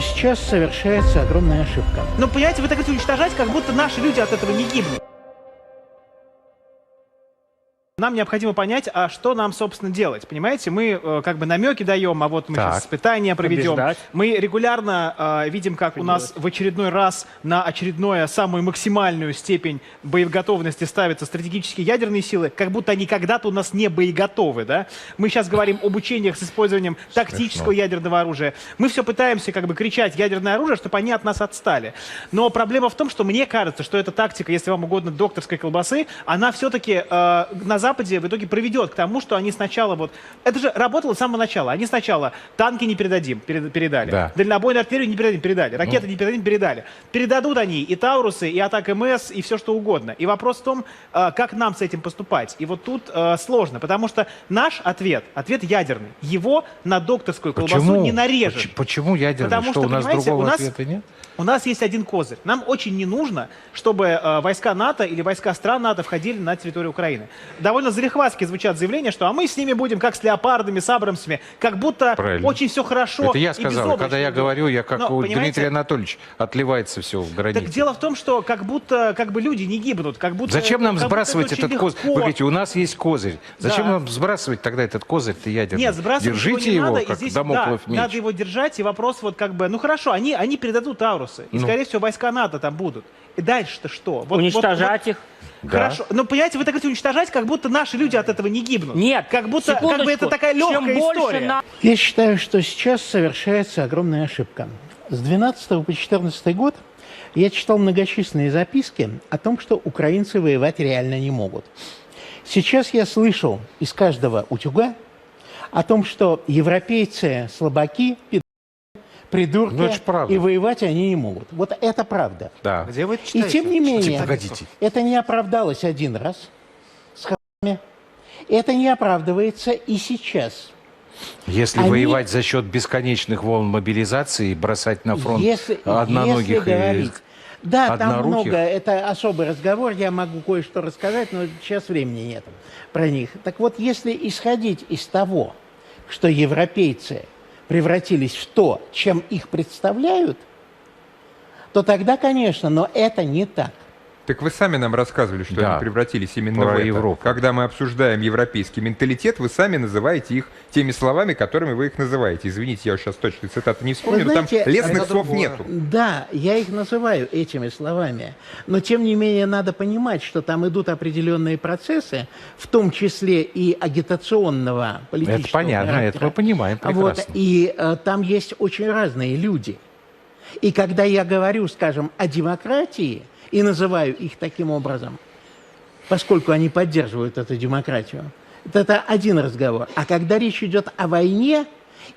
Сейчас совершается огромная ошибка. Но понимаете, вы так это уничтожать, как будто наши люди от этого не гибнут. Нам необходимо понять, а что нам, собственно, делать. Понимаете, мы э, как бы намеки даем, а вот мы Так. сейчас испытания проведем. Побеждать. Мы регулярно э, видим, как у нас в очередной раз на очередное самую максимальную степень боеготовности ставятся стратегические ядерные силы, как будто они когда-то у нас не боеготовы, да? Мы сейчас говорим об учениях с использованием тактического ядерного оружия. Мы все пытаемся как бы кричать ядерное оружие, чтобы они от нас отстали. Но проблема в том, что мне кажется, что эта тактика, если вам угодно, докторской колбасы, она все-таки на Западе в итоге приведет к тому, что они сначала вот... Это же работало с самого начала. Они сначала танки не передадим, перед- передали. Да. Дальнобойную артиллерию не передадим, передали. Ракеты не передадим, передали. Передадут они и Таурусы, и атак МС, и все что угодно. И вопрос в том, э, как нам с этим поступать. И вот тут э, сложно, потому что наш ответ, ответ ядерный. Его на докторскую колбасу Почему? не нарежешь. Поч- Почему ядерный? Потому что, что, у нас другого у нас- ответа нет? У нас есть один козырь. Нам очень не нужно, чтобы э, войска НАТО или войска стран НАТО входили на территорию Украины. Довольно залихватски звучат заявления, что а мы с ними будем как с леопардами, с абрамсами, как будто Правильно. очень все хорошо Это я сказал. Когда я говорю, я как Но, у понимаете, Дмитрия Анатольевича отливается все в границе. Так дело в том, что как будто как бы люди не гибнут, как будто... Зачем нам сбрасывать этот козырь? легко. Вы говорите, у нас есть козырь. Зачем Да. нам сбрасывать тогда этот козырь-то ядерный? Нет, сбрасывать Держите его, не его, надо, и как здесь, домоклов да, меч. надо его держать, и вопрос вот как бы, ну хорошо, они, они передадут Таурусы, и, Ну. скорее всего, войска НАТО там будут. И дальше-то что? Вот- Уничтожать вот- их. Да. Хорошо. Но понимаете, вы так говорите уничтожать, как будто наши люди от этого не гибнут. Нет, Как будто как бы это такая легкая Чем больше история. на- Я считаю, что сейчас совершается огромная ошибка. С 12 по 14 год я читал многочисленные записки о том, что украинцы воевать реально не могут. Сейчас я слышал из каждого утюга о том, что европейцы слабаки, придурки, Ну, правда. и воевать они не могут. Вот это правда. Да. Где вы это И тем не менее, Погодите. это не оправдалось один раз с х**ми. Это не оправдывается и сейчас. Если Они- воевать за счет бесконечных волн мобилизации, бросать на фронт если, одноногих если и говорить, да, там много, это особый разговор, я могу кое-что рассказать, но сейчас времени нет про них. Так вот, если исходить из того, что европейцы превратились в то, чем их представляют, то тогда, конечно, но это не так. Так вы сами нам рассказывали, что Да. они превратились именно Про в это. Европу. Когда мы обсуждаем европейский менталитет, вы сами называете их теми словами, которыми вы их называете. Извините, я сейчас точно цитаты не вспомню, но знаете, там лестных это слов другое. нету. Да, я их называю этими словами, но тем не менее надо понимать, что там идут определенные процессы, в том числе и агитационного политического Это понятно, это характера. мы понимаем Вот, прекрасно. и э, там есть очень разные люди. И когда я говорю, скажем, о демократии и называю их таким образом, поскольку они поддерживают эту демократию, это- один разговор. А когда речь идет о войне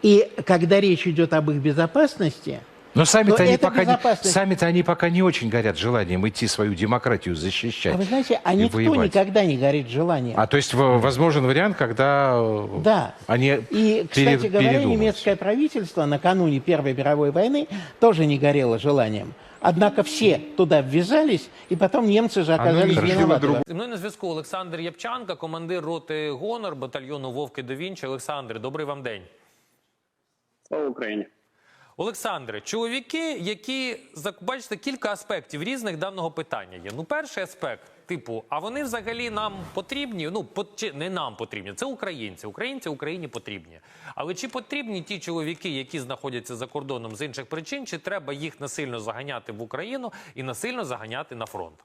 и когда речь идет об их безопасности, Но сами-то они, пока не, сами-то они пока не очень горят желанием идти свою демократию защищать. а вы знаете, а никто воевать. никогда не горит желанием. А то есть возможен вариант, когда э, Да. они И, кстати пере- говоря, немецкое правительство накануне Первой мировой войны тоже не горело желанием. Однако все туда ввязались, и потом немцы же оказались виноваты. Зі мною на зв'язку Олександр Япчанка, командир роти Гонор батальйону Вовки до Вінчі. Олександр, добрий вам день. Слава Україні. Олександре, чоловіки, які бачите, кілька аспектів різних даного питання є. Ну, перший аспект, типу, а вони взагалі нам потрібні? Ну, по- чи не нам потрібні, це українці. Українці Україні потрібні. Але чи потрібні ті чоловіки, які знаходяться за кордоном з інших причин, чи треба їх насильно заганяти в Україну і насильно заганяти на фронт?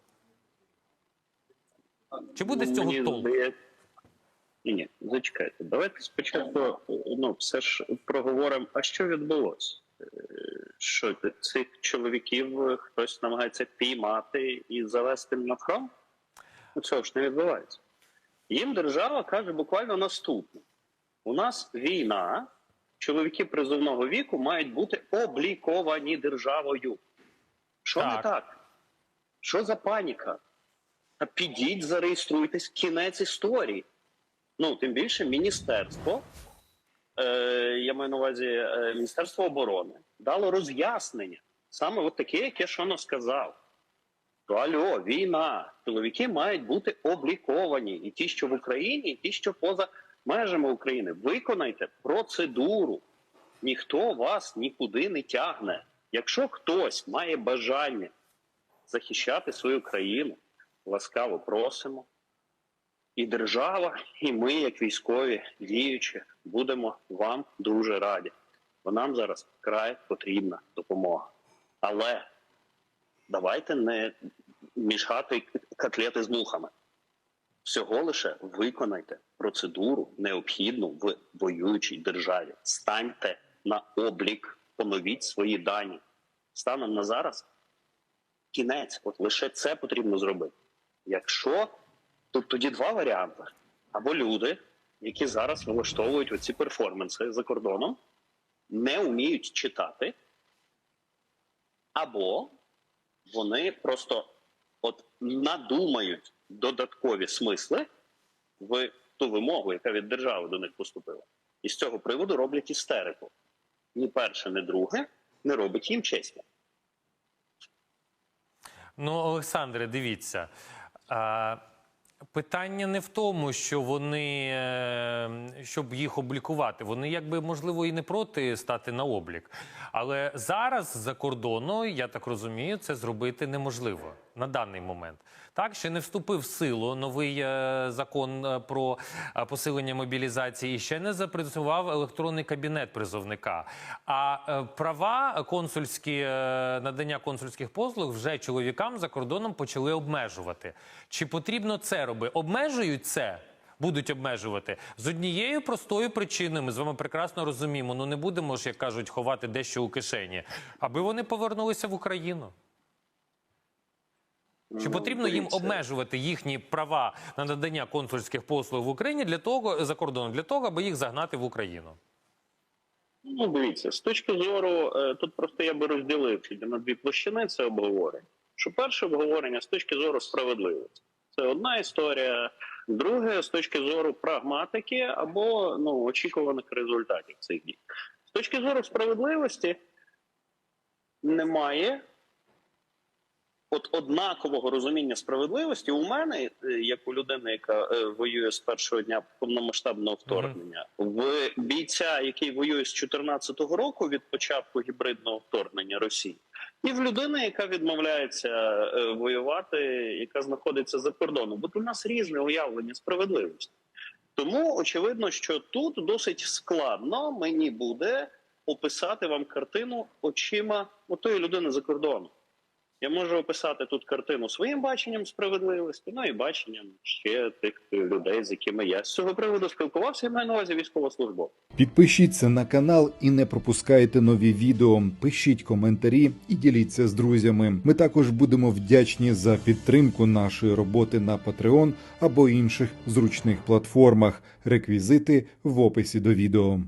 Чи буде з цього толку? Ні, ні, зачекайте. Давайте спочатку ну, все ж проговоримо, а що відбулося? Е, Що цих чоловіків хтось намагається піймати і завести на фронт? Цього ж не відбувається. Їм держава каже буквально наступне: у нас війна, чоловіки призовного віку мають бути обліковані державою. Що не Так. так? Що за паніка? Та підіть, зареєструйтесь, кінець історії. Ну, тим більше міністерство, е, я маю на увазі е, Міністерство оборони, дало роз'яснення. Саме от таке, яке я щойно сказав. То альо, війна. Чоловіки мають бути обліковані. І ті, що в Україні, і ті, що поза межами України. Виконайте процедуру. ніхто вас нікуди не тягне. Якщо хтось має бажання захищати свою країну, ласкаво просимо. І держава, і ми, як військові діючі, будемо вам дуже раді. Бо нам зараз край потрібна допомога. Але давайте не мішати котлети з мухами. Всього лише виконайте процедуру необхідну в воюючій державі. Станьте на облік, поновіть свої дані. Станом на зараз кінець. От лише це потрібно зробити. Якщо тут тоді два варіанти: або люди, які зараз влаштовують оці перформанси за кордоном, не вміють читати, або вони просто от надумають додаткові смисли в ту вимогу, яка від держави до них поступила. І з цього приводу роблять істерику. Ні перше, ні друге не робить їм честь. Ну, Олександре, дивіться. Питання не в тому, що вони, е, щоб їх облікувати. Вони, якби, можливо, і не проти стати на облік. Але зараз за кордону, я так розумію, це зробити неможливо на даний момент. Так, ще не вступив в силу новий е, закон е, про е, посилення мобілізації, і ще не запрацював електронний кабінет призовника. А права консульські надання консульських послуг вже чоловікам за кордоном почали обмежувати. Чи потрібно це робити? Обмежують це? Будуть обмежувати з однією простою причиною. Ми з вами прекрасно розуміємо. Ну не будемо ж, як кажуть, ховати дещо у кишені, аби вони повернулися в Україну. Чи Ну, потрібно їм обмежувати їхні права на надання консульських послуг в Україні для того за кордоном, для того, аби їх загнати в Україну? Ну, дивіться, з точки зору, е, тут просто я би розділив на дві площини це обговорення. Що перше обговорення з точки зору справедливості. Це одна історія. Друге, з точки зору прагматики або ну, очікуваних результатів цих дій. З точки зору справедливості немає от однакового розуміння справедливості у мене, е, як у людини, яка е, воює з першого дня повномасштабного вторгнення, в бійця, який воює з 2014 року від початку гібридного вторгнення Росії, і в людини, яка відмовляється е, воювати, яка знаходиться за кордоном. Бо у нас різне уявлення справедливості. Тому очевидно, що тут досить складно мені буде описати вам картину очима отої людини за кордоном. Я можу описати тут картину своїм баченням справедливості, ну і баченням ще тих людей, з якими я з цього приводу спілкувався, я маю на увазі військовослужбовців. Підпишіться на канал і не пропускайте нові відео. Пишіть коментарі і діліться з друзями. Ми також будемо вдячні за підтримку нашої роботи на Patreon або інших зручних платформах. Реквізити в описі до відео.